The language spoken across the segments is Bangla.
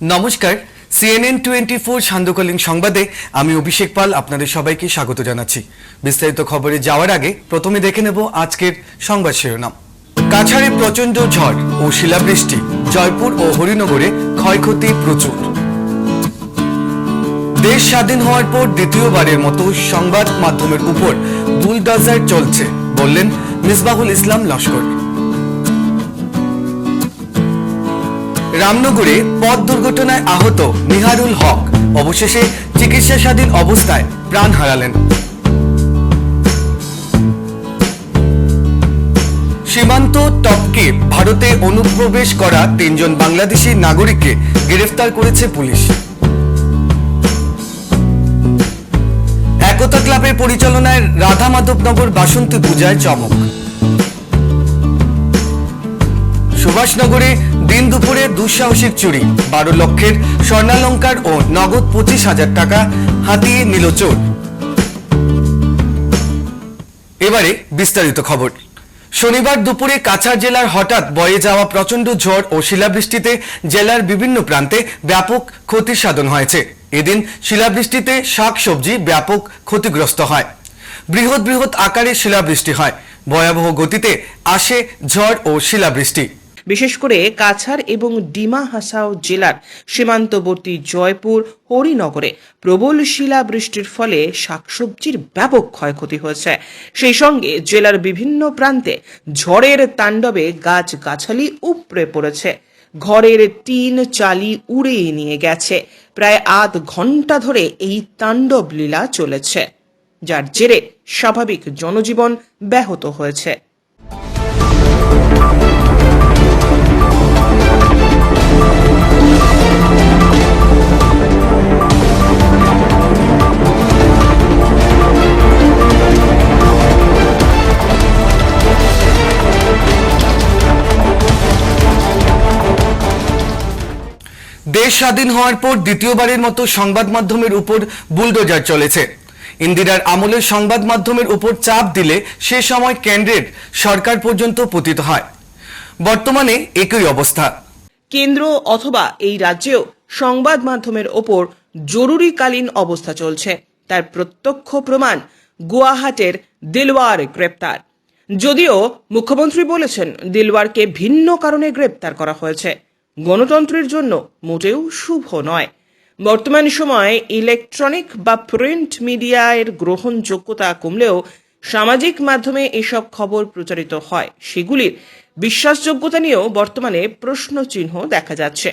নমস্কার। সিএনএন টোয়েন্টি ফোর সান্ধ্যকালীন সংবাদে আমি অভিষেক পাল আপনাদের সবাইকে স্বাগত জানাচ্ছি। বিস্তারিত খবরে যাওয়ার আগে প্রথমে দেখে নেব আজকের সংবাদ শিরোনাম। কাছাড়ে প্রচণ্ড ঝড় ও শিলাবৃষ্টি, জয়পুর ও হরিনগরে ক্ষয়ক্ষতি প্রচুর। দেশ স্বাধীন হওয়ার পর দ্বিতীয়বারের মতো সংবাদ মাধ্যমের উপর বুলডোজার চলছে, বললেন মিসবাহুল ইসলাম লস্কর। রামনগরে পথ দুর্ঘটনায় আহত নিহারুল হক। অবশেষে চিকিৎসাধীন অবস্থায় প্রাণ হারালেন। সীমান্ত টপকে ভারতে অনুপ্রবেশ করা তিনজন বাংলাদেশি নাগরিককে গ্রেফতার করেছে পুলিশ। একতা ক্লাবের পরিচালনায় রাধা মাধবনগর বাসন্তী পূজায় চমক। সুভাষনগরে দিন দুপুরে দুঃসাহসিক চুরি, বারো লক্ষের স্বর্ণালঙ্কার ও নগদ পঁচিশ হাজার টাকা হাতিয়ে নিল চোর। এবারে বিস্তারিত খবর। শনিবার দুপুরে কাছাড় জেলার হঠাৎ বয়ে যাওয়া প্রচণ্ড ঝড় ও শিলাবৃষ্টিতে জেলার বিভিন্ন প্রান্তে ব্যাপক ক্ষতি সাধন হয়েছে। এদিন শিলাবৃষ্টিতে শাকসবজি ব্যাপক ক্ষতিগ্রস্ত হয়। বৃহৎ বৃহৎ আকারে শিলাবৃষ্টি হয়। ভয়াবহ গতিতে আসে ঝড় ও শিলাবৃষ্টি। বিশেষ করে কাছাড় এবং ডিমা হাসাও জেলার সীমান্তবর্তী জয়পুর, হরিনগরে প্রবল শিলাবৃষ্টির ফলে শাকসবজির ব্যাপক ক্ষয়ক্ষতি হয়েছে। সেই সঙ্গে জেলার বিভিন্ন প্রান্তে ঝড়ের তাণ্ডবে গাছ গাছালি উপড়ে পড়েছে। ঘরের টিন, চালি উড়ে নিয়ে গেছে। প্রায় আধ ঘণ্টা ধরে এই তাণ্ডব লীলা চলেছে, যার জেরে স্বাভাবিক জনজীবন ব্যাহত হয়েছে। দেশ স্বাধীন হওয়ার পর দ্বিতীয়বারের মতো সংবাদ মাধ্যমের উপর বুলডোজার চলেছে। ইন্দিরার আমলের সংবাদ মাধ্যমের উপর চাপ দিলে সে সময় কেন্দ্রের সরকার পর্যন্ত পতিত হয়। বর্তমানে একই অবস্থা। কেন্দ্র অথবা এই রাজ্যেও সংবাদ মাধ্যমের ওপর জরুরিকালীন অবস্থা চলছে। তার প্রত্যক্ষ প্রমাণ গুয়াহাটের দিলওয়ার গ্রেপ্তার। যদিও মুখ্যমন্ত্রী বলেছেন, দিলওয়ারকে ভিন্ন কারণে গ্রেপ্তার করা হয়েছে। গণতন্ত্রের জন্য মোটেও শুভ নয়। বর্তমান সময়ে ইলেকট্রনিক বা প্রিন্ট মিডিয়ার গ্রহণযোগ্যতা কমলেও সামাজিক মাধ্যমে এসব খবর প্রচারিত হয়। সেগুলির বিশ্বাসযোগ্যতা নিয়েও বর্তমানে প্রশ্নচিহ্ন দেখা যাচ্ছে।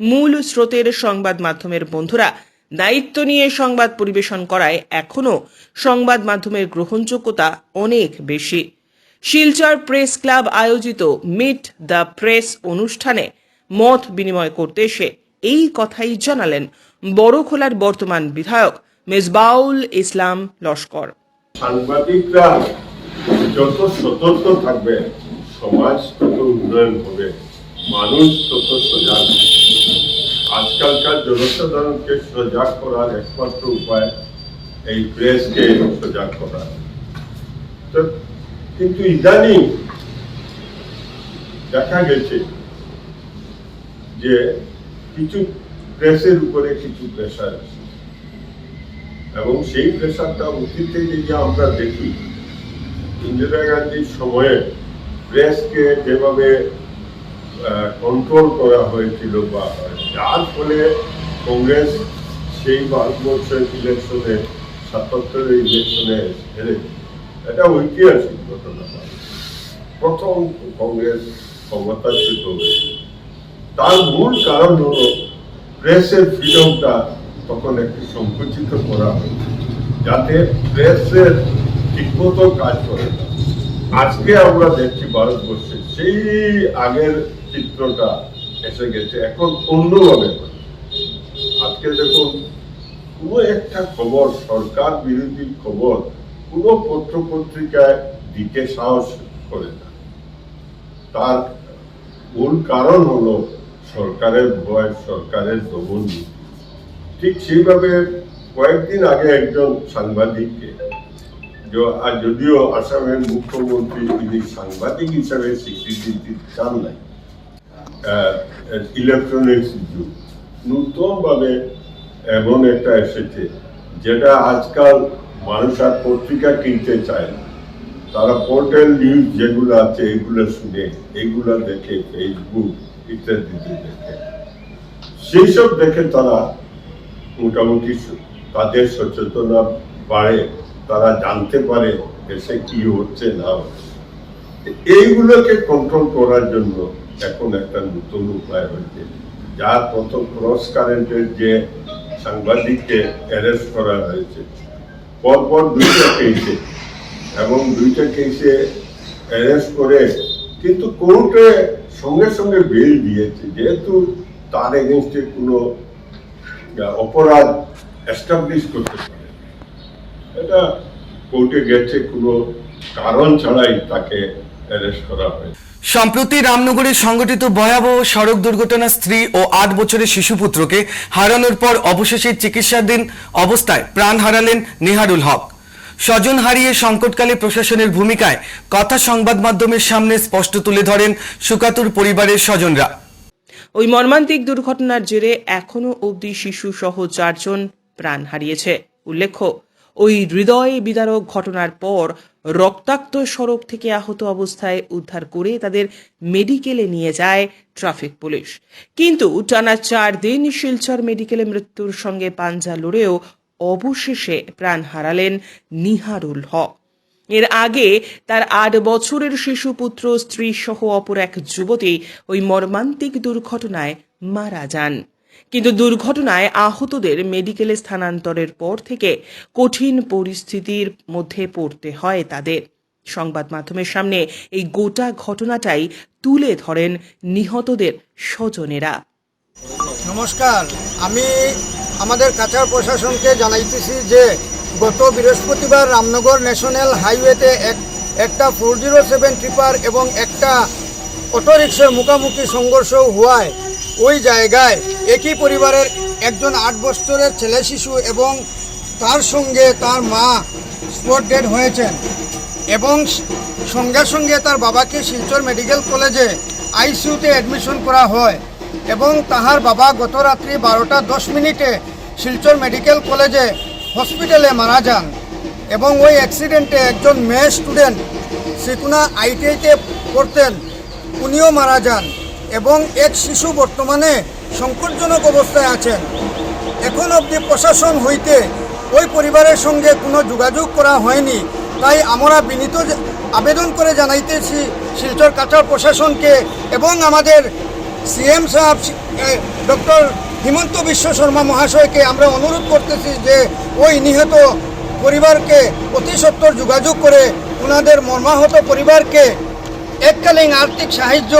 মূল স্রোতের সংবাদ মাধ্যমের বন্ধুরা দায়িত্ব নিয়ে সংবাদ পরিবেশন করায় এখনও সংবাদ মাধ্যমের গ্রহণযোগ্যতা অনেক বেশি। শিলচর প্রেস ক্লাব আয়োজিত মিট দ্য প্রেস অনুষ্ঠানে মত বিনিময় করতে এসে এই কথাই জানালেন বড়খোলার বর্তমান বিধায়ক মেজবাউল ইসলাম লস্কর সাংবাদিকরা যত সতর্ক থাকবে, সমাজ তত উন্নয়ন হবে, মানুষ তত সজাগ। আজকালকার জনসাধারণকে সজাগ করার একমাত্র উপায় এই প্রেসকে সজাগ করা কিন্তু ইদানিং দেখা গেছে যে কিছু প্রেসের উপরে কিছু প্রেশার আছে। এবং সেই প্রেশারটা অতীতে যদি আমরা দেখি, ইন্দিরা গান্ধীর সময়ে প্রেসকে যেভাবে কন্ট্রোল করা হয়েছিল বা যার ফলে কংগ্রেস সেই ভারতবর্ষের ইলেকশনে সাতাত্তরের ইলেকশনে হেরে এটা ঐতিহাসিক ঘটনা। প্রথম কংগ্রেস ক্ষমতাচ্যুত হয়েছে তার মূল কারণ হলো প্রেসের ফ্রিডমটা তখন একটু সংকুচিত করা হয়েছে, যাতে প্রেসের ঠিকমতো কাজ করে না আজকে আমরা দেখছি ভারতবর্ষে সেই আগের চিত্রটা এসে গেছে, এখন অন্যভাবে। আজকে দেখুন কোনো একটা খবর, সরকার বিরোধী খবর কোনো পত্র পত্রিকায় দিতে সাহস করে না তার মূল কারণ হলো সরকারের ভয়, সরকারের দমন ঠিক সেইভাবে কয়েকদিন আগে একজন সাংবাদিককে যদিও আসামের মুখ্যমন্ত্রী তিনি সাংবাদিক হিসাবে স্বীকৃতি চান নাই। ইলেকট্রনিক্স যুগ। নূতন ভাবে এমন একটা এসেছে, যেটা আজকাল মানুষ আর পত্রিকা কিনতে চায় না। তারা পোর্টাল নিউজ যেগুলো আছে, এগুলো শুনে, এগুলো দেখে ফেসবুক ইত্যাদিতে দেখে সেই সব দেখে তারা মোটামুটি তাদের সচেতনতা বাড়ে, তারা জানতে পারে দেশে কি হচ্ছে, না হচ্ছে। এইগুলোকে কন্ট্রোল করার জন্য এখন একটা নতুন উপায় হয়েছে। যার প্রথম ক্রস কারেন্টের যে সাংবাদিককে অ্যারেস্ট করা হয়েছে, পরপর দুইটা কেসে এবং দুইটা কেসে অ্যারেস্ট করে কিন্তু কোর্টে সঙ্গে সঙ্গে বেল দিয়েছে। যেহেতু তার এগেনস্টে কোনো অপরাধ এস্টাবলিশ করতে পারে এটা কোর্টে গেছে, কোনো কারণ ছাড়াই তাকে অ্যারেস্ট করা হয়েছে। সম্প্রতি রামনগরে সংঘটিত ভয়াবহ সড়ক দুর্ঘটনা স্ত্রী ও আট বছরের শিশুপুত্রকে হারানোর পর অবশেষে চিকিৎসাধীন অবস্থায় প্রাণ হারালেন নিহারুল হক। স্বজন হারিয়ে সংকটকালে প্রশাসনের ভূমিকায় কথা সংবাদ মাধ্যমের সামনে স্পষ্ট তুলে ধরেন সুকাতুর পরিবারের স্বজনরা। ওই মর্মান্তিক দুর্ঘটনার জেরে এখনও অবধি শিশু সহ চারজন প্রাণ হারিয়েছে। উল্লেখ্য, ওই হৃদয় বিদারক ঘটনার পর রক্তাক্ত সড়ক থেকে আহত অবস্থায় উদ্ধার করে তাদের মেডিকেলে নিয়ে যায় ট্রাফিক পুলিশ। কিন্তু টানা চার দিন শিলচর মেডিকেলে মৃত্যুর সঙ্গে পাঞ্জা লড়েও অবশেষে প্রাণ হারালেন নিহারুল হক। এর আগে তার আট বছরের শিশুপুত্র স্ত্রী সহ অপর এক যুবতী ওই মর্মান্তিক দুর্ঘটনায় মারা যান। কিন্তু দুর্ঘটনায় আহতদের মেডিকেলে স্থানান্তরের পর থেকে কঠিন পরিস্থিতির মধ্যে পড়তে হয় তাদের। সংবাদ মাধ্যমের সামনে এই গোটা ঘটনাটাই তুলে ধরেন নিহতদের স্বজনেরা। নমস্কার, আমি আমাদের কাছাড় প্রশাসনকে জানাইতেছি যে, গত বৃহস্পতিবার রামনগর ন্যাশনাল হাইওয়েতে এক একটা ফোর জিরো সেভেন ট্রিপার এবং একটা অটোরিক্সার মুখোমুখি সংঘর্ষ হওয়ায় ওই জায়গায় একই পরিবারের একজন আট বছরের ছেলে শিশু এবং তার সঙ্গে তার মা স্পট ডেড হয়েছেন এবং সঙ্গে সঙ্গে তার বাবাকে শিলচর মেডিকেল কলেজে আইসিইউতে অ্যাডমিশন করা হয়। এবং তাহার বাবা গত রাত্রি বারোটা দশ মিনিটে শিলচর মেডিকেল কলেজে হসপিটালে মারা যান এবং ওই অ্যাক্সিডেন্টে একজন মেয়ে স্টুডেন্ট সিকুনা আইটিআইতে পড়তেন, উনিও মারা যান এবং এক শিশু বর্তমানে সংকটজনক অবস্থায় আছেন। এখন অবধি প্রশাসন হইতে ওই পরিবারের সঙ্গে কোনো যোগাযোগ করা হয়নি, তাই আমরা বিনীত আবেদন করে জানাইতেছি শিলচর কাছাড় প্রশাসনকে এবং আমাদের সিএম সাহেব ডক্টর হিমন্ত বিশ্ব শর্মা মহাশয়কে আমরা অনুরোধ করতেছি যে ওই নিহত পরিবারকে অতি সত্বর যোগাযোগ করে ওনাদের মর্মাহত পরিবারকে এককালীন আর্থিক সাহায্য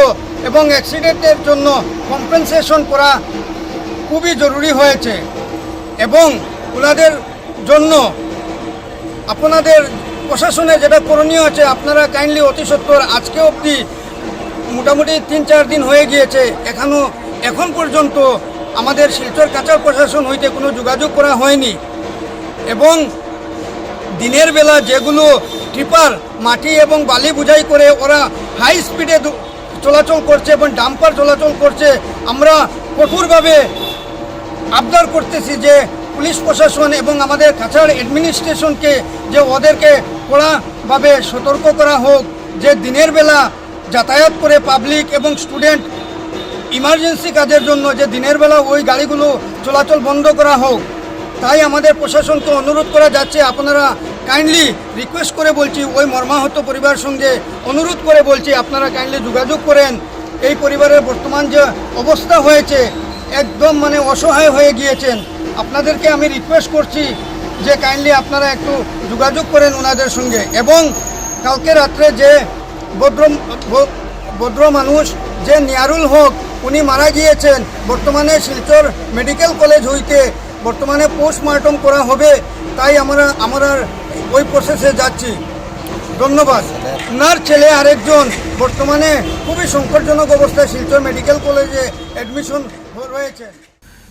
এবং অ্যাক্সিডেন্টের জন্য কম্পেনসেশন করা খুবই জরুরি হয়েছে এবং ওনাদের জন্য আপনাদের প্রশাসনে যেটা করণীয় আছে, আপনারা কাইন্ডলি অতি সত্বর আজকে অবধি মোটামুটি তিন চার দিন হয়ে গিয়েছে। এখনও এখন পর্যন্ত আমাদের শিলচর কাছাড় প্রশাসন হইতে কোনো যোগাযোগ করা হয়নি। এবং দিনের বেলা যেগুলো ট্রিপার মাটি এবং বালি বোঝাই করে ওরা হাই স্পিডে চলাচল করছে এবং ডাম্পার চলাচল করছে, আমরা কঠোরভাবে আবদার করতেছি যে পুলিশ প্রশাসন এবং আমাদের কাছাড় অ্যাডমিনিস্ট্রেশনকে যে ওদেরকে কড়াভাবে সতর্ক করা হোক, যে দিনের বেলা যাতায়াত করে পাবলিক এবং স্টুডেন্ট ইমার্জেন্সি কাজের জন্য যে দিনের বেলা ওই গাড়িগুলো চলাচল বন্ধ করা হোক, তাই আমাদের প্রশাসনকে অনুরোধ করা যাচ্ছে। আপনারা কাইন্ডলি রিকোয়েস্ট করে বলছি, ওই মর্মাহত পরিবার সঙ্গে অনুরোধ করে বলছি, আপনারা কাইন্ডলি যোগাযোগ করেন। এই পরিবারের বর্তমান যে অবস্থা হয়েছে, একদম মানে অসহায় হয়ে গিয়েছেন। আপনাদেরকে আমি রিকোয়েস্ট করছি যে কাইন্ডলি আপনারা একটু যোগাযোগ করেন ওনাদের সঙ্গে। এবং কালকে রাত্রে যে ভদ্র ভদ্র মানুষ যে নিয়ারুল হক, উনি মারা গিয়েছেন। বর্তমানে শিলচর মেডিকেল কলেজ হইতে। বর্তমানে পোস্টমর্টম করা হবে, তাই আমরা আমরা ওই প্রসেসে যাচ্ছি। ধন্যবাদ। ওনার ছেলে আরেকজন, বর্তমানে খুবই সংকটজনক অবস্থায় শিলচর মেডিকেল কলেজে অ্যাডমিশন রয়েছে।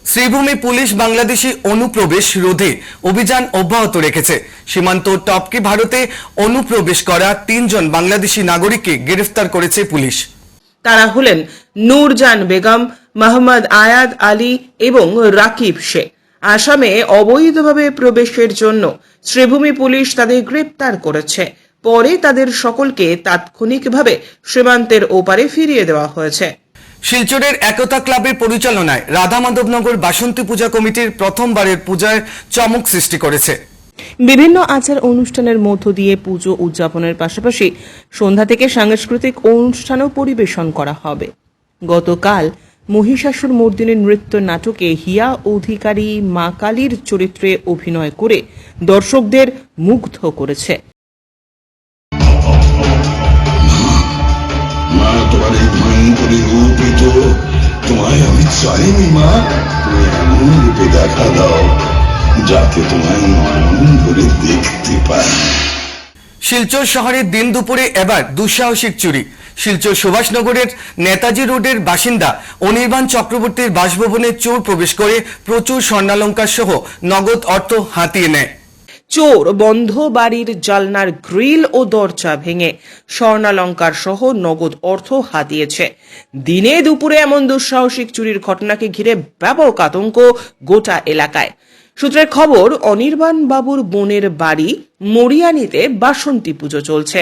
শ্রীভূমি পুলিশ বাংলাদেশি অনুপ্রবেশ রোধে অভিযান অব্যাহত রেখেছে। সীমান্ত টপকে ভারতে অনুপ্রবেশ করা তিনজন বাংলাদেশি নাগরিককে গ্রেফতার করেছে পুলিশ। তারা হলেন নূরজান বেগম, মোহাম্মদ আয়াদ আলী এবং রাকিব শেখ। আসামে অবৈধভাবে প্রবেশের জন্য শ্রীভূমি পুলিশ তাদের গ্রেপ্তার করেছে। পরে তাদের সকলকে তাৎক্ষণিকভাবে সীমান্তের ওপারে ফিরিয়ে দেওয়া হয়েছে। শিলচরের একতা ক্লাবের পরিচালনায় রাধা মাধবনগর বাসন্তী পূজা কমিটির প্রথমবারের পূজার চমক সৃষ্টি করেছে। বিভিন্ন আচার অনুষ্ঠানের মধ্য দিয়ে পুজো উদযাপনের পাশাপাশি সন্ধ্যা থেকে সাংস্কৃতিক অনুষ্ঠানও পরিবেশন করা হবে। গতকাল মহিষাসুর মর্দিনের নৃত্য নাটকে হিয়া অধিকারী মা কালীর চরিত্রে অভিনয় করে দর্শকদের মুগ্ধ করেছে। ভয়ঙ্করী রূপে তো তোমায় আমি চাইনি, মা। তুমি এমন রূপে দেখা দাও যাতে তোমায় নয়ন ধরে দেখতে পাই। শিলচর শহরের দিন দুপুরে এবার দুঃসাহসিক চুরি। শিলচর সুভাষনগরের নেতাজি রোডের বাসিন্দা অনির্বাণ চক্রবর্তীর বাসভবনে চোর প্রবেশ করে প্রচুর স্বর্ণালঙ্কার সহ নগদ অর্থ হাতিয়ে নেয়। চোর বন্ধ বাড়ির জালনার গ্রিল ও দরজা ভেঙে স্বর্ণালঙ্কার সহ নগদ অর্থ হাতিয়েছে। দিনে দুপুরে এমন দুঃসাহসিক চুরির ঘটনাকে ঘিরে ব্যাপক আতঙ্ক গোটা এলাকায়। সূত্রের খবর, অনির্বাণ বাবুর বোনের বাড়ি মরিয়ানিতে বাসন্তী পুজো চলছে।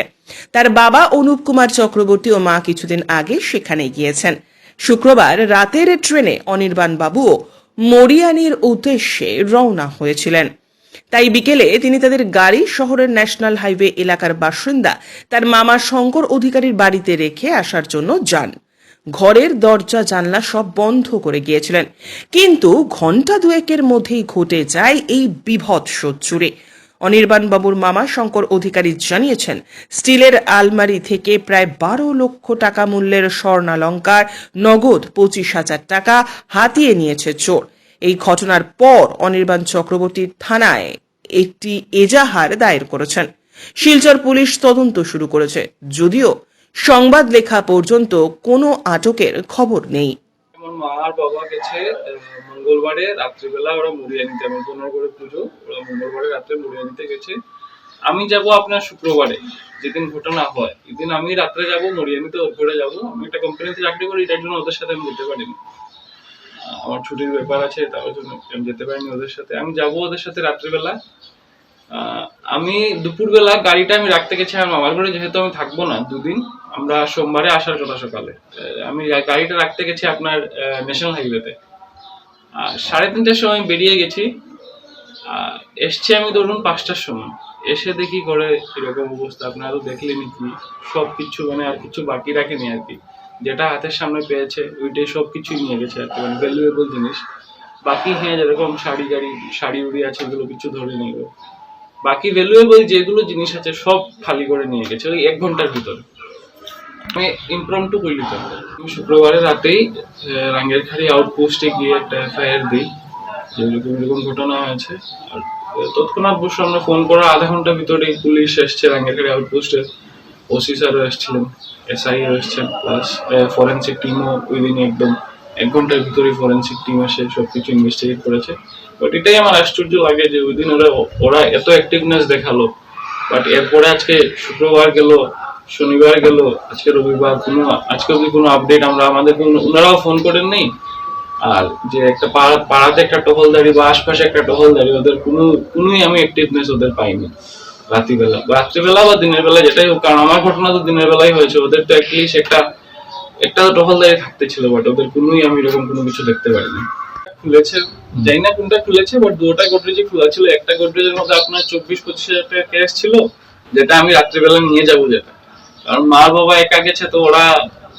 তার বাবা অনুপ কুমার চক্রবর্তী ও মা কিছুদিন আগে সেখানে গিয়েছেন। শুক্রবার রাতের ট্রেনে অনির্বাণ বাবুও মরিয়ানির উদ্দেশ্যে রওনা হয়েছিলেন। তাই বিকেলে তিনি তাদের গাড়ি শহরের ন্যাশনাল হাইওয়ে এলাকার বাসিন্দা, তার মামা শঙ্কর অধিকারীর বাড়িতে রেখে আসার জন্য যান। ঘরের দরজা, জানলা সব বন্ধ করে গিয়েছিলেন। কিন্তু ঘণ্টা দুয়েকের মধ্যেই ঘটে যায় এই বিভৎস চুরি। অনির্বাণ বাবুর মামা শঙ্কর অধিকারী জানিয়েছেন, স্টিলের আলমারি থেকে প্রায় বারো লক্ষ টাকা মূল্যের স্বর্ণালঙ্কার, নগদ পঁচিশ হাজার টাকা হাতিয়ে নিয়েছে চোর। এই ঘটনার পর অনির্বাণ চক্রবর্তী থানায় একটি এজাহার দায়ের করেছেন। শিলচর পুলিশ তদন্ত শুরু করেছে। যদিও সংবাদ লেখা পর্যন্ত কোনো আটকের খবর নেই। মা আর বাবা গেছে মঙ্গলবারে রাত্রিবেলা ওরা মুড়িয়ে নিতে আমার বোনের করে পুজো, ওরা মঙ্গলবারে রাত্রে মুড়িয়ে নিতে গেছে। আমি যাব আপনার শুক্রবারে, যেদিন ঘটনা হয়। এদিন আমি রাত্রে যাব, মুড়িয়ে নিতে ওর ঘরে যাব। আমি একটা কোম্পানিতে চাকরি করি, এটার জন্য ওদের সাথে আমি যেতে পারিনি। আমার ছুটির ব্যাপার আছে, তার জন্য আমি যেতে পারিনি ওদের সাথে। আমি যাব ওদের সাথে রাত্রিবেলা। আমি দুপুরবেলা গাড়িটা আমি রাখতে গেছি আমার মামার ঘরে, যেহেতু আমি থাকব না দুদিন, আমরা সোমবারে আসার কথা সকালে। আমি গাড়িটা রাখতে গেছি আপনার ন্যাশনাল হাইওয়েতে সাড়ে তিনটার সময় বেরিয়ে গেছি। এসছি আমি ধরুন পাঁচটার সময়। এসে দেখি ঘরে এরকম অবস্থা, আপনারা তো দেখলেনই কি। সব কিছু মানে আর কিছু বাকি রাখেনি আর কি। যেটা হাতের সামনে পেয়েছে, ওইটাই সব কিছুই নিয়ে গেছে আর মানে ভ্যালুয়েবল জিনিস। বাকি হ্যাঁ যেরকম শাড়ি গাড়ি, শাড়ি উড়ি আছে, এগুলো কিছু ধরে নিয়ে গেলো। বাকি ভ্যালুয়েবল যেগুলো জিনিস আছে, সব খালি করে নিয়ে গেছে, ওই এক ঘণ্টার ভিতরে। আমি ইমপ্রম্পটু করলি তো। আমি শুক্রবারে রাতেই রাঙ্গেরখাড়ি আউটপোস্টে গিয়ে একটা এফআইআর দিই, যে এরকম এরকম ঘটনা হয়েছে। আর তৎক্ষণাৎ বসে আমরা ফোন করার আধা ঘণ্টার ভিতরে পুলিশ এসছে রাঙ্গেরখাড়ি আউটপোস্টে ওসি স্যারও এসেছিলেন এসআইও এসছেন প্লাস ফরেন্সিক টিমও ওই দিন একদম এক ঘণ্টার ভিতরে ফরেন্সিক টিম এসে সব কিছু ইনভেস্টিগেট করেছে। বাট এটাই আমার আশ্চর্য লাগে যে ওই দিন ওরা ওরা এত অ্যাক্টিভনেস দেখাল। বাট এরপরে আজকে শুক্রবার গেল, শনিবার গেল, আজকে রবিবার, কোনো, আজকে অব্দি কোনো আপডেট আমরা আমাদের কোনো, ওনারাও ফোন করেন নেই। আর যে একটা পাড়া পাড়াতে একটা টহলদারি বা আশপাশে একটা টহলদারি, ওদের কোনো, কোনোই আমি অ্যাক্টিভনেস ওদের পাইনি। রাত্রিবেলা রাত্রিবেলা বা দিনের বেলা যেটাই হোক কারণ আমার ঘটনা তো দিনের বেলাই হয়েছে ওদের তো অ্যাটলিস্ট একটা একটা তো টহলদারি থাকতে ছিল বাট ওদের কোনোই আমি এরকম কোনো কিছু দেখতে পারিনি খুলেছে জানি না কোনটা খুলেছে বাট দুটা গোদরেজই খোলা ছিল একটা গোদরেজের মধ্যে আপনার চব্বিশ পঁচিশ হাজার টাকা ক্যাশ ছিল যেটা আমি রাত্রিবেলা নিয়ে যাব যেটা। কারণ মা বাবা একা গেছে তো ওরা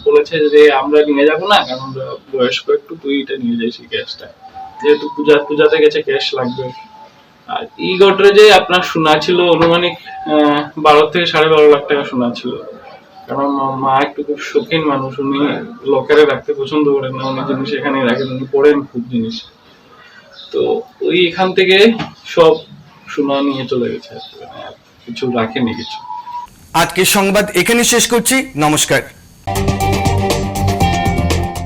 বলেছে যে আমরা নিয়ে যাব না কারণ বয়স্ক একটু তুই এটা নিয়ে যাইছি ক্যাশটা যেহেতু পূজা পূজাতে গেছে ক্যাশ লাগবে। আর ই গোদরেজে আপনার শোনা ছিল, অনুমানিক বারো থেকে সাড়ে বারো লাখ টাকা শোনা ছিল। কারণ মা- একটু খুব শৌখিন মানুষ, উনি লকারে রাখতে পছন্দ করেন না উনি জিনিস এখানে রাখেন, উনি পড়েন খুব জিনিস। তো ওই এখান থেকে সব সোনা নিয়ে চলে গেছে। মানে কিছু রাখেনি কিছু। আজকের সংবাদ এখানে শেষ করছি, নমস্কার।